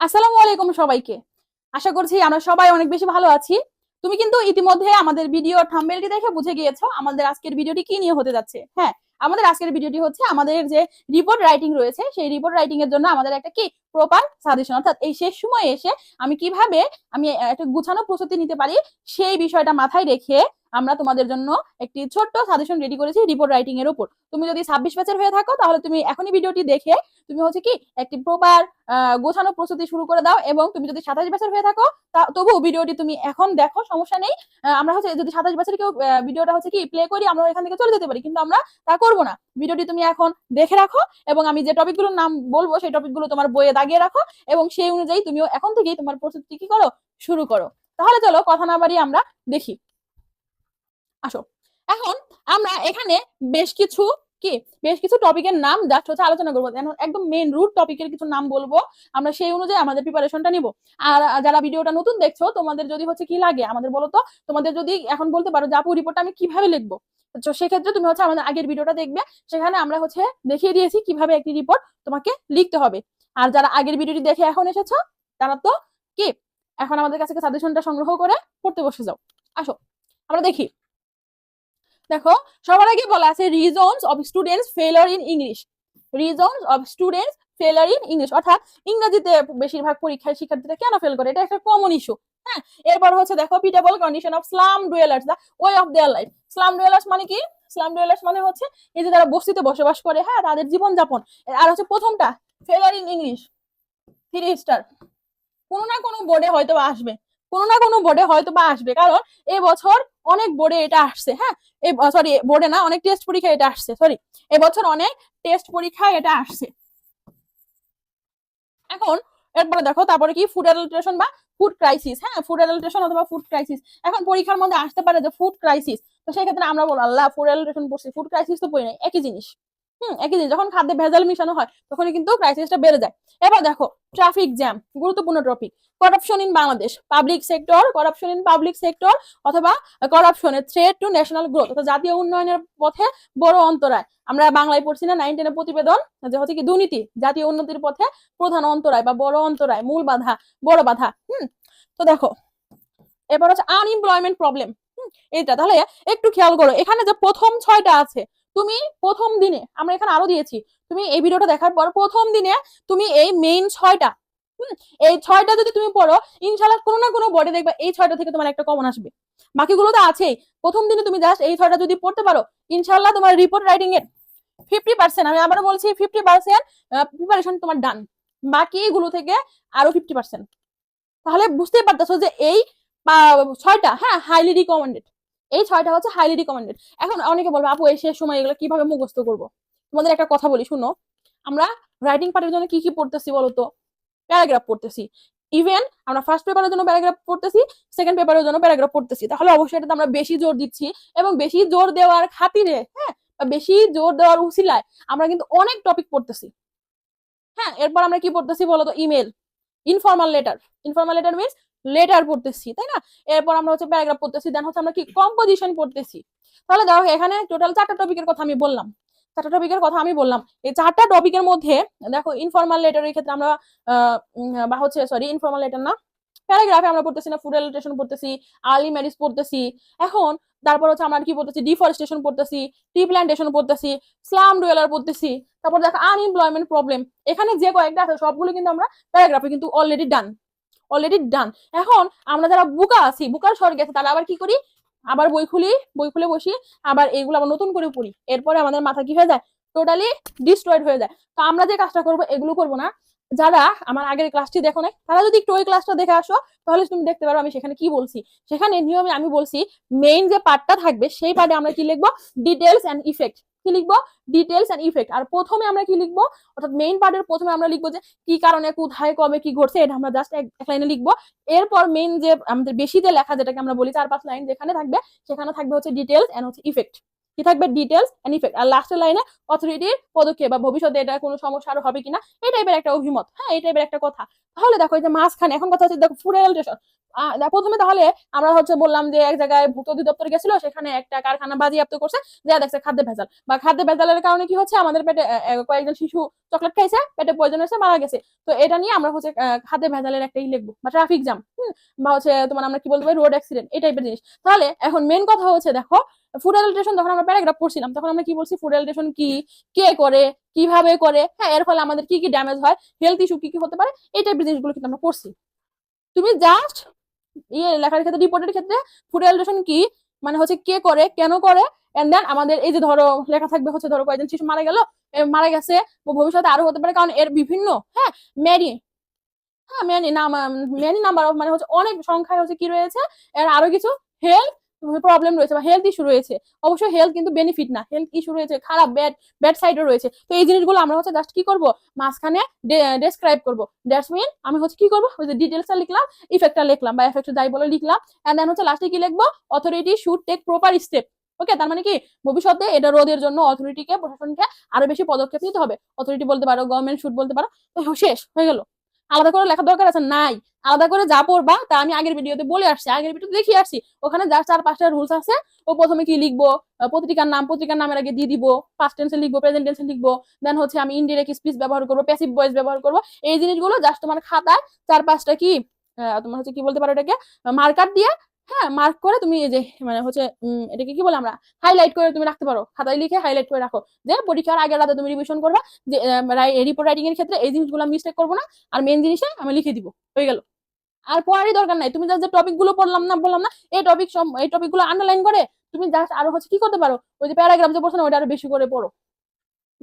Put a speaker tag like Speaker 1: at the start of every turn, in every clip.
Speaker 1: আসসালামু আলাইকুম সবাইকে। আশা করছি আমরা সবাই অনেক বেশি ভালো আছি। তুমি কিন্তু ইতিমধ্যে আমাদের ভিডিও থাম্বেলটি দেখে বুঝে গিয়েছো আমাদের আজকের ভিডিওটি কি নিয়ে হতে যাচ্ছে। হ্যাঁ আমাদের আজকের ভিডিওটি হচ্ছে আমাদের যে রিপোর্ট রাইটিং রয়েছে, সেই রিপোর্ট রাইটিং এর জন্য আমাদের একটা কি প্রপার সাজেশন অর্থাৎ এই শেষ সময়ে এসে আমি কীভাবে আমি একটা গুছানো প্রস্তুতি নিতে পারি, সেই বিষয়টা মাথায় রেখে আমরা তোমাদের জন্য একটি ছোট্ট সাজেশন রেডি করেছি রিপোর্ট রাইটিং এর উপর। তুমি যদি ছাব্বিশ ব্যাচের হয়ে থাকো, তাহলে তুমি এখনই ভিডিওটি দেখে তুমি হচ্ছে কি একটি প্রপার গোছানো প্রস্তুতি শুরু করে দাও এবং তুমি যদি সাতাশ বছর হয়ে থাকো তবু ভিডিওটি তুমি এখন দেখো, সমস্যা নেই। আমরা হচ্ছে যদি সাতাশ বছর কেউ ভিডিওটা হচ্ছে কি প্লে করি, আমরা এখান থেকে চলে যেতে পারি, কিন্তু আমরা তা করব না। ভিডিওটি তুমি এখন দেখে রাখো এবং আমি যে টপিকগুলোর নাম বলব, সেই টপিকগুলো তোমার বইয়ে দাগিয়ে রাখো এবং সেই অনুযায়ী তুমিও এখন থেকেই তোমার প্রস্তুতি কি করো, শুরু করো। তাহলে চলো, কথা না বাড়িয়ে আমরা দেখি। আসো। এখন আমরা এখানে বেশ কিছু কি? বেশ কিছু টপিকের নাম জাস্ট হচ্ছে আলোচনা করব। একদম মেন রুট টপিকের কিছু নাম বলব। আমরা সেই অনুযায়ী আমাদের প্রিপারেশনটা নিব। আর যারা ভিডিওটা নতুন দেখছ, তোমাদের যদি হচ্ছে কি লাগে, আমাদের বলো তো, তোমাদের যদি এখন বলতে পারো আপু রিপোর্টটা আমি কীভাবে লিখব? সেক্ষেত্রে তুমি হচ্ছে আমাদের আগের ভিডিওটা দেখবে। সেখানে আমরা হচ্ছে দেখিয়ে দিয়েছি কীভাবে একটি রিপোর্ট তোমাকে লিখতে হবে। আর যারা আগের ভিডিওটি দেখে এখন এসেছ, তারা তো কি? এখন আমাদের কাছে সাজেশনটা সংগ্রহ করে পড়তে বসে যাও। আসো, আমরা দেখি। দেখো, সবার আগে বলা আছে reasons of students failure in English reasons of students failure in English অর্থাৎ ইংরেজিতে বেশিরভাগ পরীক্ষায় শিক্ষার্থীরা কেন ফেল করে? এটা একটা কমন ইস্যু হ্যাঁ? এরপর হচ্ছে দেখো pitiable condition of slum dwellers the way of their life slum dwellers মানে কি? স্লাম ডুয়েলার্স মানে হচ্ছে এই যে যারা বস্তিতে বসবাস করে হ্যাঁ তাদের জীবনযাপন। আর হচ্ছে প্রথমটা ফেলার ইন ইংলিশ থ্রি স্টার কোনো না কোনো বোর্ডে হয়তো আসবে। কোনো না কোনো বোর্ডে হয়তো বা আসবে। কারণ এবছর অনেক বোর্ডে এটা আসছে হ্যাঁ? সরি বোর্ডে না, অনেক টেস্ট পরীক্ষায় এটা আসছে সরি এবছর অনেক টেস্ট পরীক্ষায় এটা আসছে। এখন, এরপরে দেখো, তারপরে কি? ফুড অ্যাডাল্ট্রেশন বা ফুড ক্রাইসিস হ্যাঁ? ফুড অ্যাডাল্ট্রেশন অথবা ফুড ক্রাইসিস এখন পরীক্ষার মধ্যে আসতে পারে যে ফুড ক্রাইসিস তো সেই ক্ষেত্রে আমরা বলব, আল্লাহ ফুড অ্যাডাল্ট্রেশন পড়ছি ফুড ক্রাইসিস তো পড়ি নাই, একই জিনিস। হুম, একই জিনিস, যখন খাদ্যে ভেজাল মিশানো হয়, তখনই কিন্তু ক্রাইসিসটা বেড়ে যায়। এবার দেখো ট্রাফিক জ্যাম গুরুত্বপূর্ণ topic corruption in Bangladesh public sector corruption in public sector অথবা করাপশনের থ্রেট টু ন্যাশনাল গ্রোথ অর্থাৎ জাতীয় উন্নয়নের পথে বড় অন্তরায়। আমরা বাংলায় পড়ছি না নাইন টেনের প্রতিবেদন, যে হচ্ছে কি দুর্নীতি, জাতীয় উন্নতির পথে প্রধান অন্তরায় বা বড় অন্তরায়, মূল বাধা, বড় বাধা, হুম। তো দেখো এবার হচ্ছে আনএমপ্লয়মেন্ট প্রবলেম এটা তাহলে একটু খেয়াল করো, এখানে যে প্রথম ছয়টা আছে তুমি প্রথম দিনে, আমরা এখানে আরও দিয়েছি, তুমি এই ভিডিওটা দেখার পর প্রথম দিনে তুমি এই মেইন ছয়টা এই ছয়টা যদি তুমি পড়ো ইনশাল্লাহ কোনো না কোনো বোর্ডে দেখবে এই ছয়টা থেকে তোমার একটা কমন আসবে। বাকিগুলো তো আছেই, প্রথম দিনে তুমি জাস্ট এই ছয়টা যদি পড়তে পারো ইনশাল্লাহ তোমার রিপোর্ট রাইটিং এর ফিফটি পার্সেন্ট আমি আবারও বলছি ফিফটি পার্সেন্ট প্রিপারেশন তোমার ডান বাকিগুলো থেকে আরও ফিফটি পার্সেন্ট তাহলে বুঝতেই পারতেছো যে এই ছয়টা হ্যাঁ হাইলি রিকমেন্ডেড এই ছয়টা হচ্ছে হাইলি রিকমেন্ডেড এখন অনেকে বলবে, আপু শেষ সময় এগুলো কীভাবে মুখস্থ করব? তোমাদের একটা কথা বলি, শুনো। আমরা রাইটিং পার্টের জন্য কি কি পড়তেছি বলতো প্যারাগ্রাফ পড়তেছি। ইভেন আমরা ফার্স্ট পেপারের জন্য প্যারাগ্রাফ পড়তেছি সেকেন্ড পেপারের জন্য প্যারাগ্রাফ পড়তেছি। তাহলে অবশ্যই এটাতে আমরা বেশি জোর দিচ্ছি এবং বেশি জোর দেওয়ার খাতিরে হ্যাঁ বা বেশি জোর দেওয়ার উসিলায় আমরা কিন্তু অনেক টপিক পড়তেছি। হ্যাঁ এরপর আমরা কি পড়তেছি বলতো email informal letter informal letter means letter পড়তেছি, তাই না? এরপর আমরা হচ্ছে প্যারাগ্রাফ পড়তেছি দেন হচ্ছে আমরা কি কম্পোজিশন পড়তেছি। তাহলে দেখো, এখানে টোটাল চারটা টপিকের কথা আমি বললাম। চারটা টপিকের কথা আমি বললাম। এই চারটা টপিকের মধ্যে, দেখো ইনফর্মাল লেটারের ক্ষেত্রে আমরা বা হচ্ছে সরি ইনফর্মাল লেটার না প্যারাগ্রাফে আমরা পড়তেছি না ফুড রিলেটেশন পড়তেছি আর্লি ম্যারিজ পড়তেছি। এখন, তারপর হচ্ছে আমরা কি পড়তেছি? ডিফরেস্টেশন পড়তেছি টি প্ল্যান্টেশন পড়তেছি স্লাম ডুয়েলার পড়তেছি। তারপর দেখো আনএমপ্লয়মেন্ট প্রবলেম এখানে যে কয়েকটা আছে, সবগুলো কিন্তু আমরা প্যারাগ্রাফে কিন্তু অলরেডি ডান অলরেডি ডান এখন আমরা যারা বুকা আছি, বুকার স্বর্গে আছে তারা আবার কি করি? আবার বই খুলি, বই খুলে বসি, আবার এগুলো আবার নতুন করে পড়ি। এরপরে আমাদের মাথা কি হয়ে যায়? টোটালি ডিস্ট্রয়েড হয়ে যায়। তো আমরা যে কাজটা করব, এগুলো করব না। যারা আমার আগের ক্লাসটি দেখো না তারা যদি একটু ওই ক্লাসটা দেখে আসো, তাহলে তুমি দেখতে পারো আমি সেখানে কি বলছি। সেখানে নিয়মে আমি বলছি মেইন যে পার্টটা থাকবে, সেই পার্টে আমরা কি লিখব? ডিটেলস অ্যান্ড ইফেক্ট কি লিখব? ডিটেলস এন্ড ইফেক্ট আর প্রথমে আমরা কি লিখব? অর্থাৎ মেইন পার্টের প্রথমে আমরা লিখব যে কি কারণে, কোথায়, কবে, কি ঘটছে, এটা আমরা জাস্ট এক লাইনে লিখব। এরপর মেইন যে আমাদের বেশি যে লেখা যেটাকে আমরা বলি, চার পাঁচ লাইন যেখানে থাকবে, সেখানে থাকবে হচ্ছে ডিটেলস এন্ড হচ্ছে ইফেক্ট কি থাকবে? ডিটেলস এন্ড ইফেক্ট আর লাস্টের লাইনে অথরিটির পদক্ষেপ বা ভবিষ্যতে এটা কোনো সমস্যা আরও হবে কিনা এই টাইপের একটা অভিমত হ্যাঁ এই টাইপের একটা কথা। তাহলে দেখো যে মাঝখানে এখন কথা হচ্ছে দেখো ফুড অ্যাডাল্টেশন আহ, প্রথমে তাহলে আমরা হচ্ছে বললাম যে এক জায়গায় ভূত অধিদপ্তর গেছিল সেখানে একটা কারখানা বাজেয়াপ্ত করছে যা দেখছে খাদ্যে ভেজাল। বা খাদ্য ভেজালের কারণে কি হচ্ছে? আমাদের পেটে কয়েকজন শিশু চকলেট খাইছে পেটে পয়জন হয়েছে মারা গেছে। তো এটা নিয়ে আমরা হচ্ছে খাদ্যে ভেজালের একটাই লিখব বা ট্রাফিক জ্যাম বা হচ্ছে তোমার আমরা কি বলতে পারি রোড অ্যাক্সিডেন্ট এই টাইপের জিনিস। তাহলে এখন মেন কথা হচ্ছে দেখো ফুড অ্যাডাল্টেশন যখন আমরা প্যারাগ্রাফ পড়ছিলাম, তখন আমরা কি বলছি ফুড অ্যাডাল্টেশন কি, কে করে, কীভাবে করে হ্যাঁ এর ফলে আমাদের কি কি ড্যামেজ হয় হেলথ ইস্যু কি কি হতে পারে, এই টাইপের জিনিসগুলো কিন্তু আমরা পড়ছি। তুমি জাস্ট ইয়ে লেখার ক্ষেত্রে রিপোর্টের ক্ষেত্রে ফুড অ্যাডাল্টেশন কি মানে হচ্ছে কে করে, কেন করে এন্ড দেন আমাদের এই যে ধরো, লেখা থাকবে হচ্ছে ধরো কয়েকজন শিশু মারা গেল মারা গেছে ভবিষ্যতে আরও হতে পারে, কারণ এর বিভিন্ন হ্যাঁ মেরি হ্যাঁ ম্যানি নাম মেনি নাম্বার অফ মানে হচ্ছে অনেক সংখ্যায় হচ্ছে কি রয়েছে, এর আরও কিছু হেলথ প্রবলেম রয়েছে বা হেলথ ইস্যু রয়েছে, অবশ্যই হেলথ কিন্তু বেনিফিট না। হেলথ ইস্যু রয়েছে, খারাপ ব্যাড ব্যাড সাইডও রয়েছে। তো এই জিনিসগুলো আমরা হচ্ছে জাস্ট কি করব? মাঝখানে ডেসক্রাইব করব। দ্যাটস মিন আমি হচ্ছে কি করব? ওই যে ডিটেলসটা লিখলাম ইফেক্টটা লিখলাম বা এফেক্ট যাই বলে লিখলাম এন্ড দেন হচ্ছে লাস্টে কি লিখব? Authority should take proper step okay তার মানে কি? ভবিষ্যতে এটা রোধের জন্য অথরিটিকে প্রশাসনকে আরও বেশি পদক্ষেপ নিতে হবে। অথরিটি বলতে পারো গভর্নমেন্ট শুট বলতে পারো। শেষ, হয়ে গেল। আলাদা করে লেখার দরকার আছে? নাই। আলাদা করে যা পড়বা, তা আমি আগের ভিডিওতে বলে আসছি। আগের ভিডিও দেখি আসছি। ওখানে যা চার পাঁচটা রুলস আছে, ও প্রথমে কি লিখব? পত্রিকার নাম, পত্রিকার নামের আগে দিয়ে দিব। ফার্স্ট টেন্সে লিখব প্রেজেন্ট টেন্সে লিখব। দেন হচ্ছে আমি ইনডিরেক্ট স্পিচ ব্যবহার করব প্যাসিভ ভয়েস ব্যবহার করব। এই জিনিসগুলো জাস্ট তোমার খাতায় চার পাঁচটা কি তোমার হচ্ছে কি বলতে পারো এটাকে? মার্কার দিয়ে হ্যাঁ মার্ক করে তুমি এই যে মানে হচ্ছে এটাকে কি বলে আমরা হাইলাইট করে তুমি রাখতে পারো। খাতায় লিখে হাইলাইট করে রাখো। যে পরীক্ষার আগের রাতে তুমি রিভিশন করবা যে রিপোর্ট রাইটিং এর ক্ষেত্রে এই জিনিসগুলো মিস্টেক করব না, আর মেন জিনিসে আমি লিখে দিব। হয়ে গেল। আর পড়ারই দরকার নাই। তুমি জাস্ট যে টপিকগুলো পড়লাম না, বললাম না, এই টপিক এই টপিকগুলো আন্ডারলাইন করে তুমি জাস্ট আরও হচ্ছে কি করতে পারো? ওই যে প্যারাগ্রাফ যে পড়ছো না ওটা আরও বেশি করে পড়ো।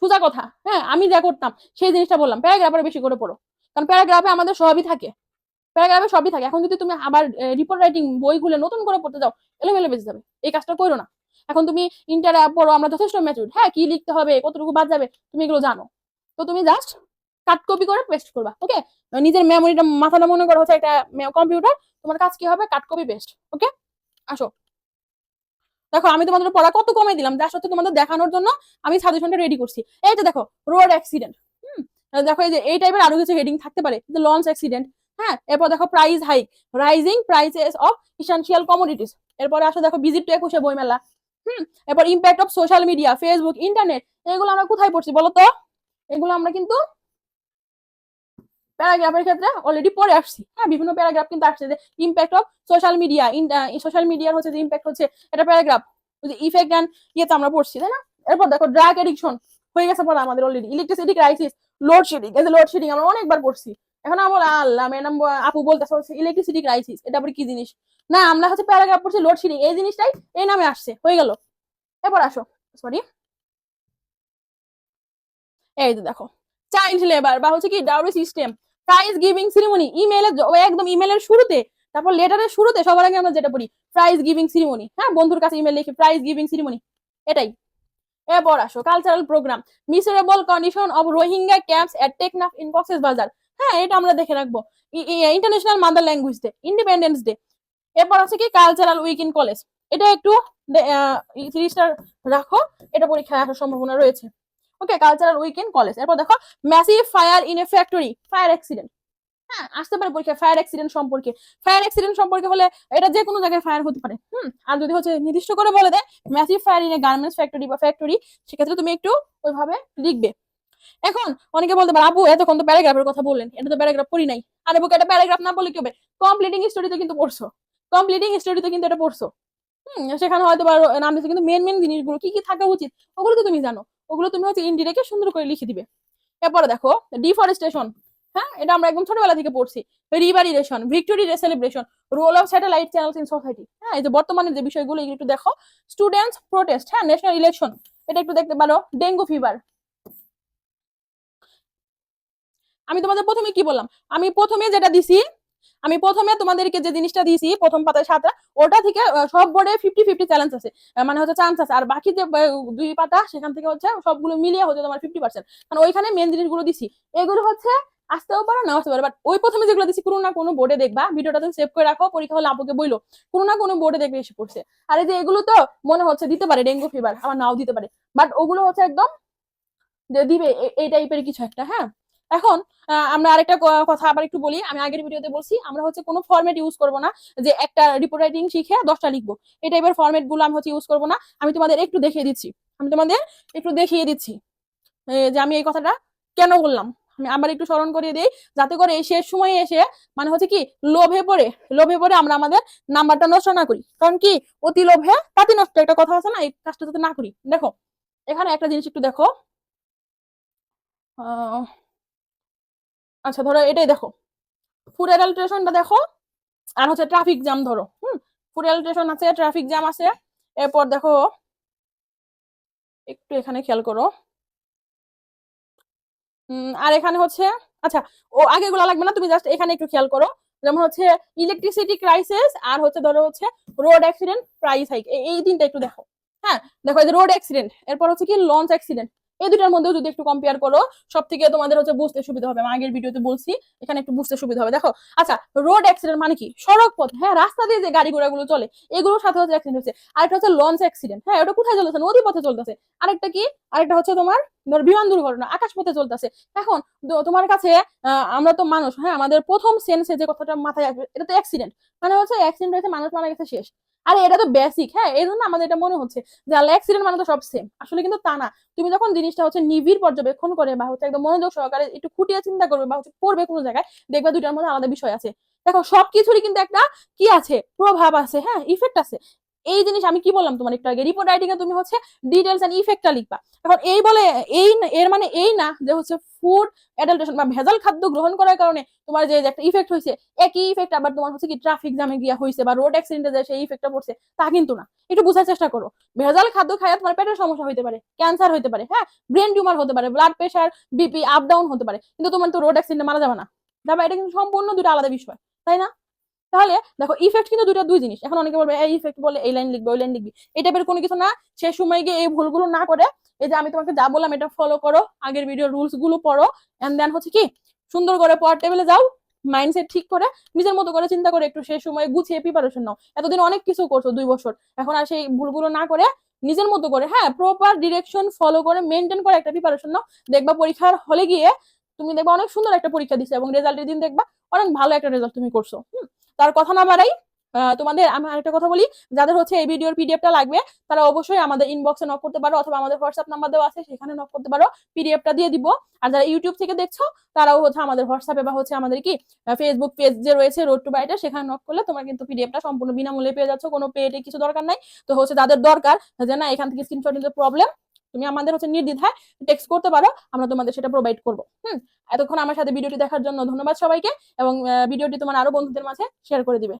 Speaker 1: সোজা কথা। হ্যাঁ আমি যা করতাম, সেই জিনিসটা বললাম। প্যারাগ্রাফ আরও বেশি করে পড়ো। কারণ প্যারাগ্রাফে আমাদের সবই থাকে। প্যারাগ্রাফে সবই থাকে। এখন যদি তুমি আবার রিপোর্ট রাইটিং বইগুলো নতুন করে পড়তে যাও, এলোমেলো বেঁচে যাবে। এই কাজটা করো না। এখন তুমি ইন্টার পড়ো, আমরা যথেষ্ট ম্যাচুর হ্যাঁ কি লিখতে হবে, কতটুকু বাদ যাবে, তুমি এগুলো জানো। তো তুমি জাস্ট কাট কপি করে পেস্ট করবা ওকে নিজের মেমোরিটা মাথাটা মনে করো হচ্ছে একটা কম্পিউটার তোমার কাজ কি হবে? কাট কপি পেস্ট ওকে আসো। দেখো, আমি তোমাদের পড়া কত কমে দিলাম, যা সত্যি তোমাদের দেখানোর জন্য আমি সাজেশনটা রেডি করছি। এই যে দেখো রোড অ্যাক্সিডেন্ট হুম? দেখো, এই যে, এই টাইপের আরও কিছু হেডিং থাকতে পারে। লঞ্চ অ্যাক্সিডেন্ট হ্যাঁ এরপর দেখো price hike rising prices of essential commodities এরপরে আসো দেখো ভিজিট টু একুশে বইমেলা, হুম, এরপর impact of social media Facebook internet এগুলো আমরা কোথায় পড়ছি বলো তো? এগুলো আমরা কিন্তু প্যারাগ্রাফের ক্ষেত্রে অলরেডি পড়ে আসছি হ্যাঁ বিভিন্ন প্যারাগ্রাফ কিন্তু আসছে যে impact of social media social মিডিয়ার হচ্ছে যে ইম্প্যাক্ট হচ্ছে এটা প্যারাগ্রাফ ইফেক্ট অ্যান্ড ইয়েতে আমরা পড়ছি, তাই না? এরপর দেখো ড্রাগ এডিকশন হয়ে গেছে পড়া আমাদের অলরেডি ইলেকট্রিসিটি ক্রাইসিস লোডশেডিং এই যে লোডশেডিং আমরা অনেকবার পড়ছি এখন আমরা আল্লাহ ম্যাডাম আপু বলতেছে ইলেকট্রিসিটি ক্রাইসিস এটা আবার কি জিনিস? না, আমরা হচ্ছে প্যারাগ্রাফ পড়ছি লোডশেডিং এই জিনিসটাই এই নামে আসছে, হয়ে গেল। এরপর আসো সরি এই তো দেখো চাইল্ড লেবার বা হচ্ছে কি dowry system prize giving ceremony ইমেলের একদম ইমেলের শুরুতে, তারপর লেটারের শুরুতে সবার আগে আমরা যেটা পড়ি প্রাইজ গিভিং সিরিমনি হ্যাঁ বন্ধুর কাছে ইমেল লিখি প্রাইজ গিভিং সিরিমনি এটাই। এরপর আসো cultural programme miserable condition of Rohingya camps at Teknaf in Cox's Bazar হ্যাঁ এটা আমরা দেখে রাখব। International mother language day independence day এরপর আছে কি? কালচারাল উইক ইন কলেজ এটা একটু সিরিজটা রাখো। এটা পরীক্ষায় আসার সম্ভাবনা রয়েছে। Okay cultural week in college এরপর দেখো massive fire in a factory fire accident হ্যাঁ আসতে পারে পরীক্ষা ফায়ার অ্যাক্সিডেন্ট সম্পর্কে। ফায়ার অ্যাক্সিডেন্ট সম্পর্কে হলে এটা যে কোনো জায়গায় ফায়ার হতে পারে। হুম, আর যদি হচ্ছে নির্দিষ্ট করে বলে দেয় massive fire in a garments factory বা ফ্যাক্টরি সেক্ষেত্রে তুমি একটু ওইভাবে লিখবে। এখন অনেকে বলতে পারে আপু এতক্ষণ তো প্যারাগ্রাফের কথা বললেন, এটা তো প্যারাগ্রাফ পড়ি নাই। আরে বুকে এটা প্যারাগ্রাফ না বলে কি হবে? কমপ্লিটিং স্টোরিতে কিন্তু পড়ছো। কমপ্লিটিং স্টোরিতে কিন্তু এটা পড়ছো। সেখানে হয়তো বা নাম দিচ্ছে কিন্তু মেন মেন জিনিসগুলো কি কি থাকা উচিত, ওগুলো তো তুমি জানো। ওগুলো তুমি হচ্ছে ইন্ডিরেক্টে সুন্দর করে লিখে দিবে। এরপরে দেখো ডিফরেস্টেশন হ্যাঁ এটা আমরা একদম ছোটবেলা থেকে পড়ছি। রিভারিডেশন victory celebration role of satellite channels in society হ্যাঁ এই যে বর্তমানে যে বিষয়গুলো একটু দেখো। স্টুডেন্টস প্রোটেস্ট হ্যাঁ ন্যাশনাল ইলেকশন এটা একটু দেখতে পারো। ডেঙ্গু ফিভার আমি তোমাদের প্রথমে কি বললাম? আমি প্রথমে যেটা দিছি, আমি প্রথমে তোমাদেরকে যে জিনিসটা দিয়েছি প্রথম পাতায় সাতটা, ওটা থেকে সব বোর্ডে ফিফটি ফিফটি চ্যালেঞ্জ আছে। মানে হচ্ছে চান্স আছে। আর বাকি যে দুই পাতা, সেখান থেকে হচ্ছে সবগুলো মিলিয়ে হচ্ছে তোমার ফিফটি পার্সেন্ট কারণ ওইখানে মেন জিনিসগুলো দিছি। এগুলো হচ্ছে, আসতেও পারো না আসতে পারো। বাট ওই প্রথমে যেগুলো দিচ্ছি কোনো না কোনো বোর্ডে দেখবা। ভিডিওটা তুমি সেভ করে রাখো, পরীক্ষা হলে আপুকে বইলো। কোনো না কোনো বোর্ডে দেখবে এসে পড়ছে। আর এই যে এগুলো তো মনে হচ্ছে দিতে পারে, ডেঙ্গু ফিভার আবার নাও দিতে পারে। বাট ওগুলো হচ্ছে একদম, যে দিবে এই টাইপের কিছু একটা হ্যাঁ? এখন আমরা আরেকটা কথা আবার একটু বলি আমি আগের ভিডিওতে বলছি আমরা হচ্ছে কোনো ফরম্যাট ইউজ করব না যে একটা রিপোর্ট রাইটিং শিখে দশটা লিখব। এই টাইপের ফরম্যাটগুলো আমি হচ্ছে ইউজ করব না আমি তোমাদের একটু দেখিয়ে দিচ্ছি। আমি তোমাদের একটু দেখিয়ে দিচ্ছি। যে আমি এই কথাটা কেন বললাম? আমি আবার একটু স্মরণ করিয়ে দিই যাতে করে এই শেষ সময়ে এসে মানে হচ্ছে কি লোভে পড়ে লোভে পড়ে আমরা আমাদের নাম্বারটা নষ্ট না করি। কারণ কি অতি লোভে তাতে নষ্ট একটা কথা আছে না এই কাজটা যাতে না করি। দেখো এখানে একটা জিনিস একটু দেখো। আহ, আচ্ছা ধরো এটাই দেখো। ফুড অ্যাডাল্ট্রেশনটা দেখো, আর হচ্ছে ট্রাফিক জ্যাম ধরো, হুম? ফুড অ্যাডাল্ট্রেশন আছে ট্রাফিক জ্যাম আছে। এরপর দেখো, একটু এখানে খেয়াল করো। আর এখানে হচ্ছে আচ্ছা ও আগে গুলা লাগবে না, তুমি জাস্ট এখানে একটু খেয়াল করো। যেমন হচ্ছে ইলেকট্রিসিটি ক্রাইসিস আর হচ্ছে ধরো হচ্ছে রোড অ্যাক্সিডেন্ট প্রাইস হাইক এই তিনটা একটু দেখো। হ্যাঁ দেখো রোড অ্যাক্সিডেন্ট এরপর হচ্ছে কি লঞ্চ অ্যাক্সিডেন্ট এই দুটার মধ্যেও যদি একটু কম্পেয়ার করো সব থেকে তোমাদের হচ্ছে বুঝতে সুবিধা হবে। আমি আগের ভিডিওতে বলছি, এখানে একটু বুঝতে সুবিধা হবে। দেখো আচ্ছা রোড অ্যাক্সিডেন্ট মানে কি? সড়ক পথ হ্যাঁ রাস্তা দিয়ে যে গাড়ি ঘোড়াগুলো চলে, এগুলোর সাথে হচ্ছে অ্যাক্সিডেন্ট হচ্ছে। আরেকটা হচ্ছে লঞ্চ অ্যাক্সিডেন্ট হ্যাঁ ওটা কোথায় চলতেছে? নদী পথে চলতেছে। আরেকটা কি? আরেকটা হচ্ছে তোমার ধর বিমান দুর্ঘটনা আকাশ পথে চলতেছে। এখন তোমার কাছে আমরা তো মানুষ হ্যাঁ আমাদের প্রথম সেন্সে যে কথাটা মাথায় আসবে, এটা তো অ্যাক্সিডেন্ট মানে হচ্ছে অ্যাক্সিডেন্ট হয়েছে, মানুষ মারা গেছে, শেষ। আরে, এটা তো বেসিক হ্যাঁ? এই জন্য আমাদের এটা মনে হচ্ছে যে আল্লাহ অ্যাক্সিডেন্ট মানে তো সব সেম আসলে কিন্তু তা না। তুমি যখন জিনিসটা হচ্ছে নিবিড় পর্যবেক্ষণ করে বা হচ্ছে একদম মনোযোগ সহকারে একটু খুঁটিয়ে চিন্তা করবে বা হচ্ছে পড়বে কোনো জায়গায়, দেখবে দুইটার মধ্যে আলাদা বিষয় আছে। দেখো, সবকিছুরই কিন্তু একটা কি আছে? প্রভাব আছে হ্যাঁ? ইফেক্ট আছে। এই জিনিস আমি কি বললাম তোমার একটু আগে? রিপোর্ট রাইটিং এ তুমি হচ্ছে ডিটেলস এন্ড ইফেক্টটা লিখবা। এখন এই বলে, এই এর মানে এই না যে হচ্ছে ফুড অ্যাডাল্টেশন বা ভেজাল খাদ্য গ্রহণ করার কারণে তোমার যে একটা ইফেক্ট হয়েছে, একই ইফেক্ট আবার তোমার হচ্ছে কি ট্রাফিক জ্যামে গিয়া হয়েছে বা রোড অ্যাক্সিডেন্টে যে সেই ইফেক্টটা পড়ছে, তা কিন্তু না। একটু বোঝার চেষ্টা করো। ভেজাল খাদ্য খাইয়া তোমার পেটের সমস্যা হতে পারে ক্যান্সার হতে পারে হ্যাঁ? ব্রেন টিউমার হতে পারে blood pressure B P up down হতে পারে। কিন্তু তোমার তো রোড অ্যাক্সিডেন্টে মারা যাবে না। যাবে, এটা কিন্তু সম্পূর্ণ দুটো আলাদা বিষয়, তাই না? তাহলে দেখো ইফেক্ট কিন্তু দুইটা দুই জিনিস। এখন অনেকে বলবে, এই ইফেক্ট বলে এই লাইন লিখবে, ওই লাইন লিখবি। এই টাইপের কোনো কিছু না। সে সময় গিয়ে এই ভুলগুলো না করে, এই যে আমি তোমাকে যা বললাম এটা ফলো করো, আগের ভিডিও রুলসগুলো পড়ো অ্যান্ড দেন হচ্ছে কি, সুন্দর করে পড়ার টেবিলে যাও মাইন্ডসেট ঠিক করে, নিজের মতো করে চিন্তা করে একটু সেই সময় গুছিয়ে প্রিপারেশন নাও। এতদিন অনেক কিছু করছ দুই বছর। এখন আর সেই ভুলগুলো না করে নিজের মতো করে হ্যাঁ প্রপার ডিরেকশন ফলো করে মেনটেন করে একটা প্রিপারেশন নাও। দেখবা পরীক্ষার হলে গিয়ে তুমি দেখবা অনেক সুন্দর একটা পরীক্ষা দিচ্ছে এবং রেজাল্টের দিন দেখবা অনেক ভালো একটা রেজাল্ট তুমি করছ। তার কথা না বাড়াই তোমাদের আমি আরেকটা কথা বলি, যাদের হচ্ছে এই ভিডিওর পিডিএফটা লাগবে, তারা অবশ্যই আমাদের ইনবক্সে নক করতে পারো অথবা আমাদের হোয়াটসঅ্যাপ নাম্বার দেওয়া আছে, সেখানে নক করতে পারো পিডিএফটা দিয়ে দিব। আর যারা ইউটিউব থেকে দেখছ, তারাও হচ্ছে আমাদের হোয়াটসঅ্যাপে বা হচ্ছে আমাদের কি ফেসবুক পেজ যে রয়েছে রোড টু বাইটা সেখানে নক করলে তোমরা কিন্তু পিডিএফটা সম্পূর্ণ বিনামূল্যে পেয়ে যাচ্ছ, কোনো পেটে কিছু দরকার নাই। তো হচ্ছে যাদের দরকার, যে না, এখান থেকে স্ক্রিনশট নিতে প্রবলেম তুমি আমাদের হচ্ছে নির্দ্বিধায় টেক্সট করতে পারো, আমরা তোমাদের সেটা প্রোভাইড করব। হুম? এতক্ষণ আমার সাথে ভিডিওটি দেখার জন্য ধন্যবাদ সবাইকে এবং ভিডিওটি তোমার আরও বন্ধুদের মাঝে শেয়ার করে দিবে।